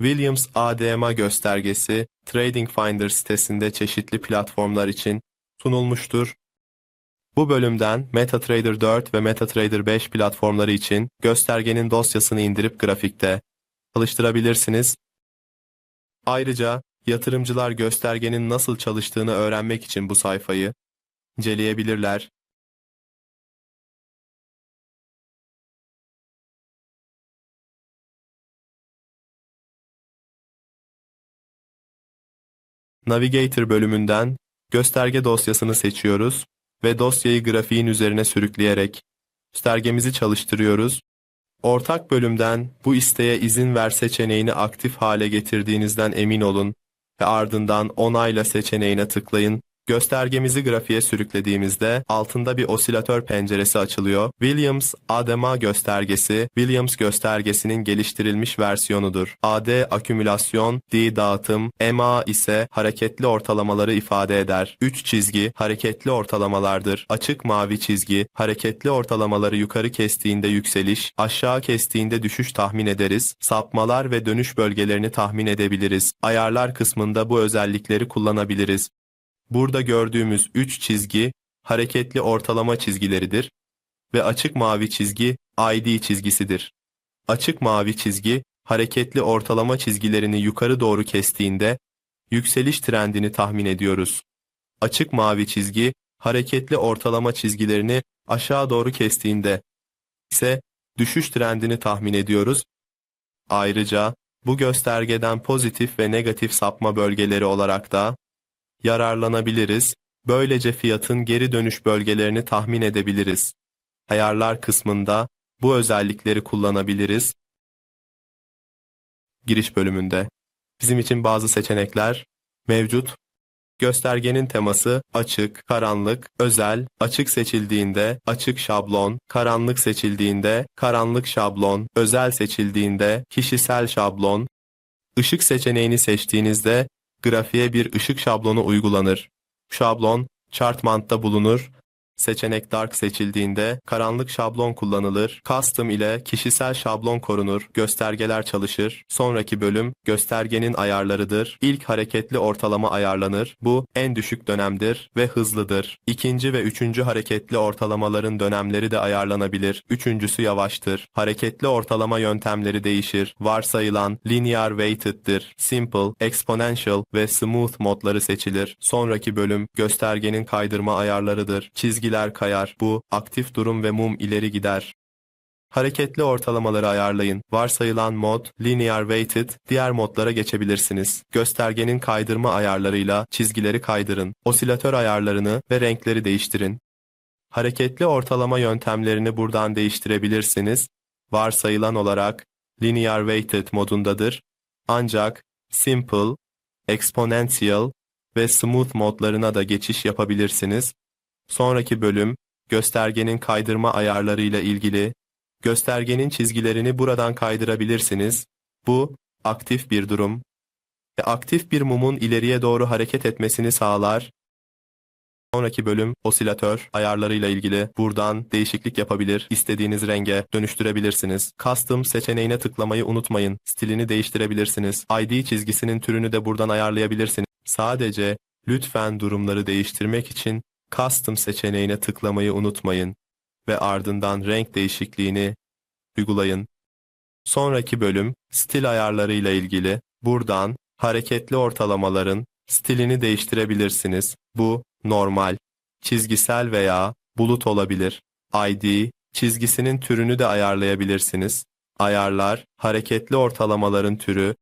Williams ADMA göstergesi Trading Finder sitesinde çeşitli platformlar için sunulmuştur. Bu bölümden MetaTrader 4 ve MetaTrader 5 platformları için göstergenin dosyasını indirip grafikte çalıştırabilirsiniz. Ayrıca yatırımcılar göstergenin nasıl çalıştığını öğrenmek için bu sayfayı inceleyebilirler. Navigator bölümünden gösterge dosyasını seçiyoruz ve dosyayı grafiğin üzerine sürükleyerek göstergemizi çalıştırıyoruz. Ortak bölümden bu isteğe izin ver seçeneğini aktif hale getirdiğinizden emin olun ve ardından onayla seçeneğine tıklayın. Göstergemizi grafiğe sürüklediğimizde altında bir osilatör penceresi açılıyor. Williams ADMA göstergesi, Williams göstergesinin geliştirilmiş versiyonudur. AD akümülasyon, D dağıtım, MA ise hareketli ortalamaları ifade eder. 3 çizgi hareketli ortalamalardır. Açık mavi çizgi hareketli ortalamaları yukarı kestiğinde yükseliş, aşağı kestiğinde düşüş tahmin ederiz. Sapmalar ve dönüş bölgelerini tahmin edebiliriz. Ayarlar kısmında bu özellikleri kullanabiliriz. Burada gördüğümüz 3 çizgi hareketli ortalama çizgileridir ve açık mavi çizgi ID çizgisidir. Açık mavi çizgi hareketli ortalama çizgilerini yukarı doğru kestiğinde yükseliş trendini tahmin ediyoruz. Açık mavi çizgi hareketli ortalama çizgilerini aşağı doğru kestiğinde ise düşüş trendini tahmin ediyoruz. Ayrıca bu göstergeden pozitif ve negatif sapma bölgeleri olarak da yararlanabiliriz. Böylece fiyatın geri dönüş bölgelerini tahmin edebiliriz. Ayarlar kısmında bu özellikleri kullanabiliriz. Giriş bölümünde bizim için bazı seçenekler mevcut. Göstergenin teması açık, karanlık, özel, açık seçildiğinde açık şablon, karanlık seçildiğinde karanlık şablon, özel seçildiğinde kişisel şablon. Işık seçeneğini seçtiğinizde grafiğe bir ışık şablonu uygulanır. Şablon, Chartmant'ta bulunur. Seçenek Dark seçildiğinde karanlık şablon kullanılır. Custom ile kişisel şablon korunur. Göstergeler çalışır. Sonraki bölüm göstergenin ayarlarıdır. İlk hareketli ortalama ayarlanır. Bu en düşük dönemdir ve hızlıdır. İkinci ve üçüncü hareketli ortalamaların dönemleri de ayarlanabilir. Üçüncüsü yavaştır. Hareketli ortalama yöntemleri değişir. Varsayılan linear weighted'dir. Simple, exponential ve smooth modları seçilir. Sonraki bölüm göstergenin kaydırma ayarlarıdır. Çizgiler kayar. Bu aktif durum ve mum ileri gider. Hareketli ortalamaları ayarlayın. Varsayılan mod, linear weighted, diğer modlara geçebilirsiniz. Göstergenin kaydırma ayarlarıyla çizgileri kaydırın. Osilatör ayarlarını ve renkleri değiştirin. Hareketli ortalama yöntemlerini buradan değiştirebilirsiniz. Varsayılan olarak linear weighted modundadır. Ancak simple, exponential ve smooth modlarına da geçiş yapabilirsiniz. Sonraki bölüm göstergenin kaydırma ayarlarıyla ilgili göstergenin çizgilerini buradan kaydırabilirsiniz. Bu aktif bir durum ve aktif bir mumun ileriye doğru hareket etmesini sağlar. Sonraki bölüm osilatör ayarlarıyla ilgili buradan değişiklik yapabilir, istediğiniz renge dönüştürebilirsiniz. Custom seçeneğine tıklamayı unutmayın. Stilini değiştirebilirsiniz. ID çizgisinin türünü de buradan ayarlayabilirsiniz. Sadece lütfen durumları değiştirmek için Custom seçeneğine tıklamayı unutmayın ve ardından renk değişikliğini uygulayın. Sonraki bölüm stil ayarlarıyla ilgili. Buradan hareketli ortalamaların stilini değiştirebilirsiniz. Bu normal, çizgisel veya bulut olabilir. ID çizgisinin türünü de ayarlayabilirsiniz. Ayarlar hareketli ortalamaların türü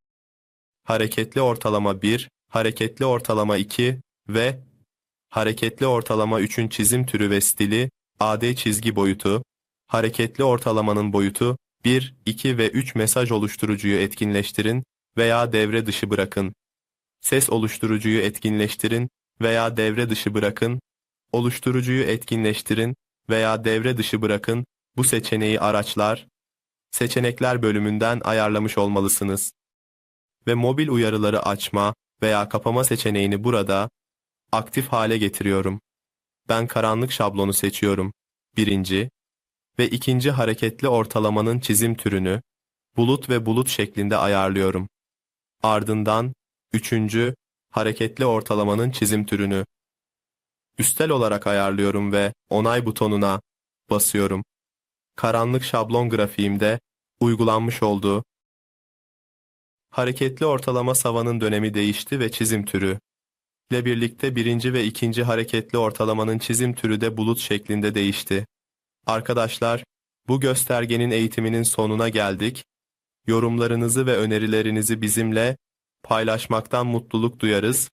hareketli ortalama 1, hareketli ortalama 2 ve hareketli ortalama 3'ün çizim türü ve stili, AD çizgi boyutu, hareketli ortalamanın boyutu, 1, 2 ve 3 mesaj oluşturucuyu etkinleştirin veya devre dışı bırakın. Ses oluşturucuyu etkinleştirin veya devre dışı bırakın. Oluşturucuyu etkinleştirin veya devre dışı bırakın. Bu seçeneği araçlar, seçenekler bölümünden ayarlamış olmalısınız. Ve mobil uyarıları açma veya kapama seçeneğini burada aktif hale getiriyorum. Ben karanlık şablonu seçiyorum. Birinci ve ikinci hareketli ortalamanın çizim türünü bulut ve bulut şeklinde ayarlıyorum. Ardından üçüncü hareketli ortalamanın çizim türünü. Üstel olarak ayarlıyorum ve onay butonuna basıyorum. Karanlık şablon grafiğimde uygulanmış olduğu hareketli ortalama savanın dönemi değişti ve çizim türü ile birlikte birinci ve ikinci hareketli ortalamanın çizim türü de bulut şeklinde değişti. Arkadaşlar, bu göstergenin eğitiminin sonuna geldik. Yorumlarınızı ve önerilerinizi bizimle paylaşmaktan mutluluk duyarız.